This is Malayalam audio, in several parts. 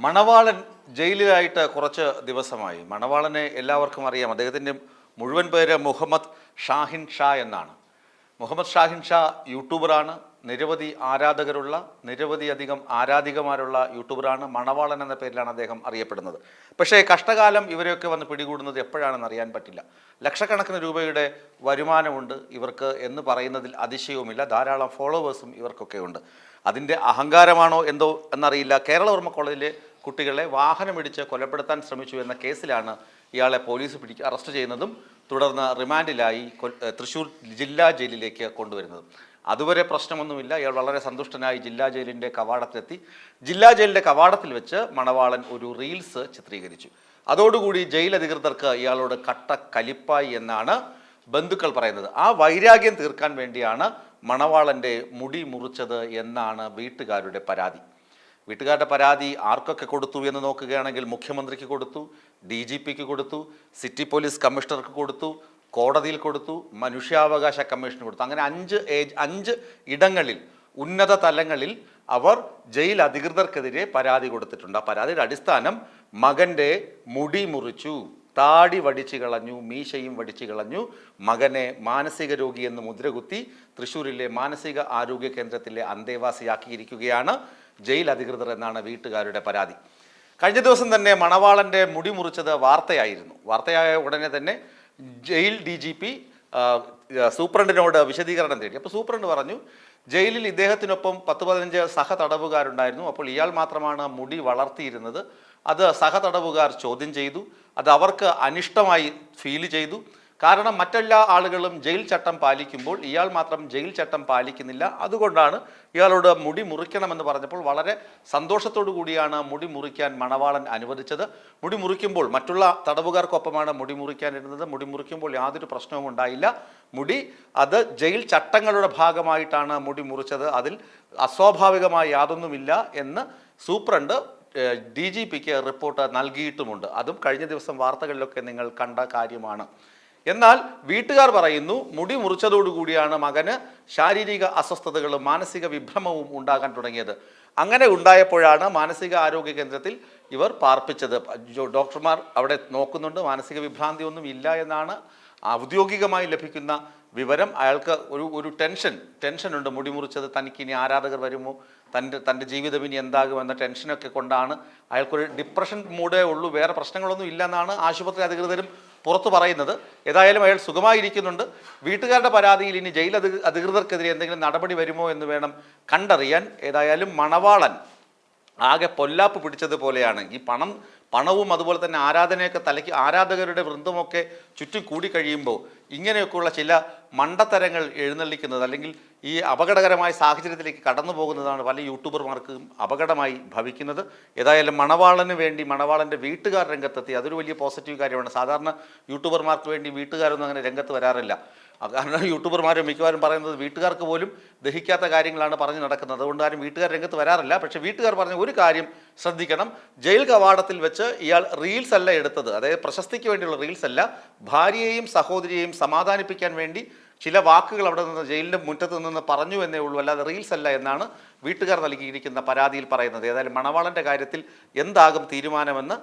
മണവാളൻ ജയിലിലായിട്ട് കുറച്ച് ദിവസമായി. മണവാളനെ എല്ലാവർക്കും അറിയാം. അദ്ദേഹത്തിന്റെ മുഴുവൻ പേര് മുഹമ്മദ് ഷാഹിൻ ഷാ എന്നാണ്. മുഹമ്മദ് ഷാഹിൻ ഷാ യൂട്യൂബറാണ്. നിരവധി ആരാധകരുള്ള നിരവധി അധികം ആരാധികമാരുള്ള യൂട്യൂബറാണ് മണവാളൻ എന്ന പേരിലാണ് അദ്ദേഹം അറിയപ്പെടുന്നത്. പക്ഷേ കഷ്ടകാലം ഇവരെയൊക്കെ വന്ന് പിടികൂടുന്നത് എപ്പോഴാണെന്ന് അറിയാൻ പറ്റില്ല. ലക്ഷക്കണക്കിന് രൂപയുടെ വരുമാനമുണ്ട് ഇവർക്ക് എന്ന് പറയുന്നതിൽ അതിശയവുമില്ല. ധാരാളം ഫോളോവേഴ്സും ഇവർക്കൊക്കെ ഉണ്ട് അതിന്റെ അഹങ്കാരമാണോ എന്തോ എന്നറിയില്ല. കേരളവർമ്മ കോളേജിലെ കുട്ടികളെ വാഹനമിടിച്ച് കൊലപ്പെടുത്താൻ ശ്രമിച്ചു എന്ന കേസിലാണ് ഇയാളെ പോലീസ് പിടിച്ച് അറസ്റ്റ് ചെയ്യുന്നതും തുടർന്ന് റിമാൻഡിലായി തൃശൂർ ജില്ലാ ജയിലിലേക്ക് കൊണ്ടുവരുന്നതും. അതുവരെ പ്രശ്നമൊന്നുമില്ല. ഇയാൾ വളരെ സന്തുഷ്ടനായി ജില്ലാ ജയിലിന്റെ കവാടത്തിലെത്തി. ജില്ലാ ജയിലിന്റെ കവാടത്തിൽ വെച്ച് മണവാളൻ ഒരു റീൽസ് ചിത്രീകരിച്ചു. അതോടുകൂടി ജയിൽ അധികൃതർക്ക് ഇയാളോട് കട്ട കലിപ്പായി എന്നാണ് ബന്ധുക്കൾ പറയുന്നത്. ആ വൈരാഗ്യം തീർക്കാൻ വേണ്ടിയാണ് മണവാളന്റെ മുടി മുറിച്ചത് എന്നാണ് വീട്ടുകാരുടെ പരാതി. വീട്ടുകാരുടെ പരാതി ആർക്കൊക്കെ കൊടുത്തു എന്ന് നോക്കുകയാണെങ്കിൽ മുഖ്യമന്ത്രിക്ക് കൊടുത്തു ഡി ജി പിക്ക് കൊടുത്തു സിറ്റി പോലീസ് കമ്മീഷണർക്ക് കൊടുത്തു കോടതിയിൽ കൊടുത്തു മനുഷ്യാവകാശ കമ്മീഷന് കൊടുത്തു. അങ്ങനെ അഞ്ച് ഏജ് അഞ്ച് ഇടങ്ങളിൽ ഉന്നത തലങ്ങളിൽ അവർ ജയിൽ അധികൃതർക്കെതിരെ പരാതി കൊടുത്തിട്ടുണ്ട്. ആ പരാതിയുടെ അടിസ്ഥാനം മകന്റെ മുടി മുറിച്ചു താടി വടിച്ചു കളഞ്ഞു മീശയും വടിച്ചു കളഞ്ഞു മകനെ മാനസിക രോഗി എന്ന് മുദ്രകുത്തി തൃശ്ശൂരിലെ മാനസിക ആരോഗ്യ കേന്ദ്രത്തിലെ അന്തേവാസിയാക്കിയിരിക്കുകയാണ് ജയിൽ അധികൃതർ എന്നാണ് വീട്ടുകാരുടെ പരാതി. കഴിഞ്ഞ ദിവസം തന്നെ മണവാളന്റെ മുടി മുറിച്ചത് വാർത്തയായിരുന്നു. വാർത്തയായ ഉടനെ തന്നെ ജയിൽ ഡി ജി പി സൂപ്രണ്ടിനോട് വിശദീകരണം തേടി. അപ്പോൾ സൂപ്രണ്ട് പറഞ്ഞു ജയിലിൽ ഇദ്ദേഹത്തിനൊപ്പം പത്ത് പതിനഞ്ച് സഹ തടവുകാരുണ്ടായിരുന്നു. അപ്പോൾ ഇയാൾ മാത്രമാണ് മുടി വളർത്തിയിരുന്നത്. അത് സഹ തടവുകാർ ചോദ്യം ചെയ്തു. അത് അവർക്ക് അനിഷ്ടമായി ഫീൽ ചെയ്തു. കാരണം മറ്റെല്ലാ ആളുകളും ജയിൽ ചട്ടം പാലിക്കുമ്പോൾ ഇയാൾ മാത്രം ജയിൽ ചട്ടം പാലിക്കുന്നില്ല. അതുകൊണ്ടാണ് ഇയാളോട് മുടി മുറിക്കണമെന്ന് പറഞ്ഞപ്പോൾ വളരെ സന്തോഷത്തോടു കൂടിയാണ് മുടി മുറിക്കാൻ മണവാളൻ അനുവദിച്ചത്. മുടി മുറിക്കുമ്പോൾ മറ്റുള്ള തടവുകാർക്കൊപ്പമാണ് മുടി മുറിക്കാനിരുന്നത്. മുടി മുറിക്കുമ്പോൾ യാതൊരു പ്രശ്നവും ഉണ്ടായില്ല. മുടി അത് ജയിൽ ചട്ടങ്ങളുടെ ഭാഗമായിട്ടാണ് മുടി മുറിച്ചത്. അതിൽ അസ്വാഭാവികമായി യാതൊന്നുമില്ല എന്ന് സൂപ്രണ്ട് ഡി ജി പിക്ക് റിപ്പോർട്ട് നൽകിയിട്ടുമുണ്ട്. അതും കഴിഞ്ഞ ദിവസം വാർത്തകളിലൊക്കെ നിങ്ങൾ കണ്ട കാര്യമാണ്. എന്നാൽ വീട്ടുകാർ പറയുന്നു മുടി മുറിച്ചതോടുകൂടിയാണ് മകന് ശാരീരിക അസ്വസ്ഥതകളും മാനസിക വിഭ്രമവും ഉണ്ടാകാൻ തുടങ്ങിയത്. അങ്ങനെ ഉണ്ടായപ്പോഴാണ് മാനസിക ആരോഗ്യ കേന്ദ്രത്തിൽ ഇവർ പാർപ്പിച്ചത്. ഡോക്ടർമാർ അവിടെ നോക്കുന്നുണ്ട് മാനസിക വിഭ്രാന്തി ഒന്നും ഇല്ല എന്നാണ് ഔദ്യോഗികമായി ലഭിക്കുന്ന വിവരം അയാൾക്ക് ഒരു ഒരു ടെൻഷൻ ടെൻഷനുണ്ട് മുടിമുറിച്ചത് തനിക്ക് ഇനി ആരാധകർ വരുമോ തന്റെ തന്റെ ജീവിതം ഇനി എന്താകും എന്താകുമെന്ന ടെൻഷനൊക്കെ കൊണ്ടാണ് അയാൾക്കൊരു ഡിപ്രഷൻ മൂടേ ഉള്ളൂ വേറെ പ്രശ്നങ്ങളൊന്നും ഇല്ല എന്നാണ് ആശുപത്രി അധികൃതരും പുറത്തു പറയുന്നത്. ഏതായാലും അയാൾ സുഖമായിരിക്കുന്നുണ്ട്. വീട്ടുകാരുടെ പരാതിയിൽ ഇനി ജയിൽ അധി- അധികൃതർക്കെതിരെ എന്തെങ്കിലും നടപടി വരുമോ എന്ന് വേണം കണ്ടറിയാൻ. ഏതായാലും മണവാളൻ ആകെ പൊല്ലാപ്പ് പിടിച്ചതുപോലെയാണ്. ഈ പണം പണവും അതുപോലെ തന്നെ ആരാധനയൊക്കെ തലയ്ക്ക് ആരാധകരുടെ വൃന്ദമൊക്കെ ചുറ്റും കൂടി കഴിയുമ്പോൾ ഇങ്ങനെയൊക്കെയുള്ള ചില മണ്ടത്തരങ്ങൾ എഴുന്നള്ളിക്കുന്നത് അല്ലെങ്കിൽ ഈ അപകടകരമായ സാഹചര്യത്തിലേക്ക് കടന്നു പോകുന്നതാണ് പല യൂട്യൂബർമാർക്കും അപകടമായി ഭവിക്കുന്നത്. ഏതായാലും മണവാളന് വേണ്ടി മണവാളന്റെ വീട്ടുകാർ രംഗത്തെത്തി. അതൊരു വലിയ പോസിറ്റീവ് കാര്യമാണ്. സാധാരണ യൂട്യൂബർമാർക്ക് വേണ്ടി വീട്ടുകാരൊന്നും അങ്ങനെ രംഗത്ത് വരാറില്ല. കാരണം യൂട്യൂബർമാർ മിക്കവാറും പറയുന്നത് വീട്ടുകാർക്ക് പോലും ദഹിക്കാത്ത കാര്യങ്ങളാണ് പറഞ്ഞു നടക്കുന്നത്. അതുകൊണ്ട് ആരും വീട്ടുകാർ രംഗത്ത് വരാറില്ല. പക്ഷേ വീട്ടുകാർ പറഞ്ഞ ഒരു കാര്യം ശ്രദ്ധിക്കണം. ജയിൽ കവാടത്തിൽ വെച്ച് ഇയാൾ റീൽസ് അല്ല എടുത്തത്. അതായത് പ്രശസ്തിക്ക് വേണ്ടിയുള്ള റീൽസ് അല്ല ഭാര്യയെയും സഹോദരിയെയും സമാധാനിപ്പിക്കാൻ വേണ്ടി ചില വാക്കുകൾ അവിടെ നിന്ന് ജയിലിന്റെ മുറ്റത്ത് നിന്ന് പറഞ്ഞു എന്നേ ഉള്ളൂ. അല്ലാതെ റീൽസ് അല്ല എന്നാണ് വീട്ടുകാർ നൽകിയിരിക്കുന്ന പരാതിയിൽ പറയുന്നത്. ഏതായാലും മണവാളന്റെ കാര്യത്തിൽ എന്താകും തീരുമാനമെന്ന്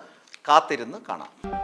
കാത്തിരുന്ന് കാണാം.